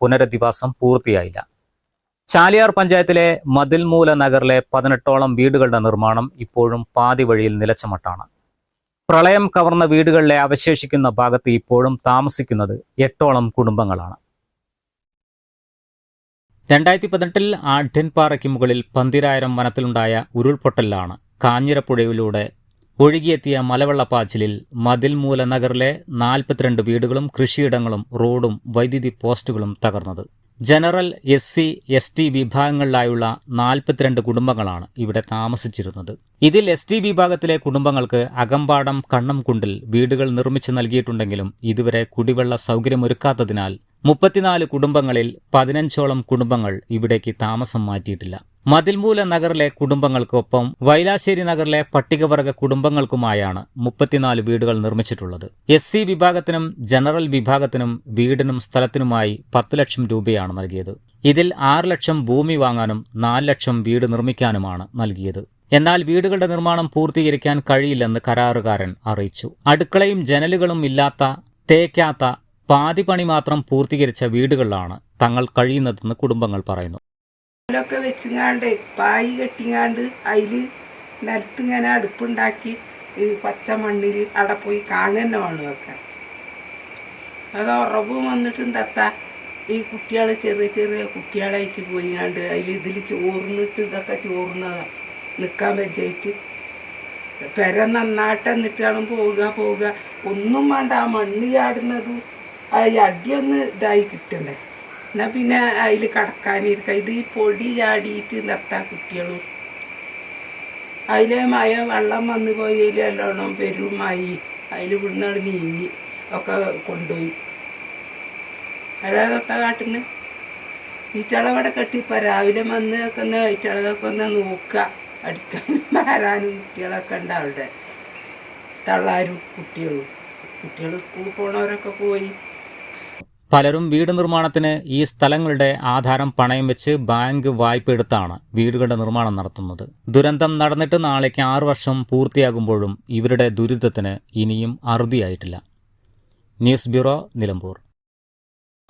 പുനരധിവാസം പൂർത്തിയായില്ല. ചാലിയാർ പഞ്ചായത്തിലെ മതിൽമൂല നഗറിലെ പതിനെട്ടോളം വീടുകളുടെ നിർമ്മാണം ഇപ്പോഴും പാതി വഴിയിൽ നിലച്ചമട്ടാണ് പ്രളയം കവർന്ന വീടുകളിലെ അവശേഷിക്കുന്ന ഭാഗത്ത് ഇപ്പോഴും താമസിക്കുന്നത് എട്ടോളം കുടുംബങ്ങളാണ്. രണ്ടായിരത്തി പതിനെട്ടിൽ ആഢ്യൻപാറയ്ക്ക് മുകളിൽ പന്തിരായിരം വനത്തിലുണ്ടായ ഉരുൾപൊട്ടലിലാണ് കാഞ്ഞിരപ്പുഴയിലൂടെ ഒഴുകിയെത്തിയ മലവെള്ളപ്പാച്ചിലിൽ മതിൽമൂല നഗറിലെ നാൽപ്പത്തിരണ്ട് വീടുകളും കൃഷിയിടങ്ങളും റോഡും വൈദ്യുതി പോസ്റ്റുകളും തകർന്നത്. General S C S T വിഭാഗങ്ങളിലായുള്ള നാൽപ്പത്തിരണ്ട് കുടുംബങ്ങളാണ് ഇവിടെ താമസിച്ചിരുന്നത്. ഇതിൽ എസ് ടി വിഭാഗത്തിലെ കുടുംബങ്ങൾക്ക് അകമ്പാടം കണ്ണം കുണ്ടിൽ വീടുകൾ നിർമ്മിച്ചു നൽകിയിട്ടുണ്ടെങ്കിലും ഇതുവരെ കുടിവെള്ള സൗകര്യമൊരുക്കാത്തതിനാൽ മുപ്പത്തിനാല് കുടുംബങ്ങളിൽ പതിനഞ്ചോളം കുടുംബങ്ങൾ ഇവിടേക്ക് താമസം മാറ്റിയിട്ടില്ല. മതിൽമൂല നഗറിലെ കുടുംബങ്ങൾക്കൊപ്പം വൈലാശ്ശേരി നഗറിലെ പട്ടികവർഗ കുടുംബങ്ങൾക്കുമായാണ് മുപ്പത്തിനാല് വീടുകൾ നിർമ്മിച്ചിട്ടുള്ളത്. എസ് സി വിഭാഗത്തിനും ജനറൽ വിഭാഗത്തിനും വീടിനും സ്ഥലത്തിനുമായി പത്ത് ലക്ഷം രൂപയാണ് നൽകിയത്. ഇതിൽ ആറ് ലക്ഷം ഭൂമി വാങ്ങാനും നാല് ലക്ഷം വീട് നിർമ്മിക്കാനുമാണ് നൽകിയത്. എന്നാൽ വീടുകളുടെ നിർമ്മാണം പൂർത്തീകരിക്കാൻ കഴിയില്ലെന്ന് കരാറുകാരൻ അറിയിച്ചു. അടുക്കളയും ജനലുകളും ഇല്ലാത്ത തേക്കാത്ത പാതിപണി മാത്രം പൂർത്തീകരിച്ച വീടുകളിലാണ് തങ്ങൾ കഴിയുന്നതെന്ന് കുടുംബങ്ങൾ പറയുന്നു. ഒക്കെ വെച്ചിങ്ങാണ്ട് പായി കെട്ടിങ്ങാണ്ട് അതിൽ നിലത്തിങ്ങനെ അടുപ്പുണ്ടാക്കി ഈ പച്ച മണ്ണിൽ അവിടെ പോയി കാങ്ങന്നെ വേണം വെക്കാൻ അത് ഉറവും വന്നിട്ടും തത്ത ഈ കുട്ടികൾ ചെറിയ ചെറിയ കുട്ടികളായിട്ട് പോയിങ്ങാണ്ട് അതിൽ ഇതിൽ ചോർന്നിട്ട് ഇതൊക്കെ ചോർന്നതാ നിൽക്കാൻ വെച്ചിട്ട് പെര നന്നായിട്ട് എന്നിട്ടാണ് പോവുക പോവുക. ഒന്നും വേണ്ട ആ മണ്ണ് ചാടുന്നതും ആ അടിയൊന്ന് ഇതായി കിട്ടണ്ടേ എന്നാ പിന്നെ അതിൽ കടക്കാനിരിക്കുക ഇത് ഈ പൊടി ചാടിയിട്ട് നിർത്താൻ കുട്ടികളും. അതിലെ മഴ വെള്ളം വന്നു പോയതിൽ നല്ലോണം പെരുമായി. അതിൽ ഇവിടുന്ന് നീങ്ങി ഒക്കെ കൊണ്ടുപോയി. അല്ലാതൊക്കെ കാട്ടുന്നു? ഈറ്റളവിടെ കെട്ടിപ്പോ രാവിലെ വന്ന് നിൽക്കുന്ന ഈറ്റളതൊക്കെ ഒന്ന് നോക്കുക. അടിക്കാനും മാറാനും കുട്ടികളൊക്കെ ഉണ്ട് അവിടെ. തള്ളാരും കുട്ടികളും. കുട്ടികൾ സ്കൂളിൽ പോണവരൊക്കെ പോയി. പലരും വീട് നിർമ്മാണത്തിന് ഈ സ്ഥലങ്ങളുടെ ആധാരം പണയം വെച്ച് ബാങ്ക് വായ്പ എടുത്താണ് വീടുകളുടെ നിർമ്മാണം നടത്തുന്നത്. ദുരന്തം നടന്നിട്ട് നാളേക്ക് ആറു വർഷം പൂർത്തിയാകുമ്പോഴും ഇവരുടെ ദുരിതത്തിന് ഇനിയും അറുതിയായിട്ടില്ല. News bureau Nilambur.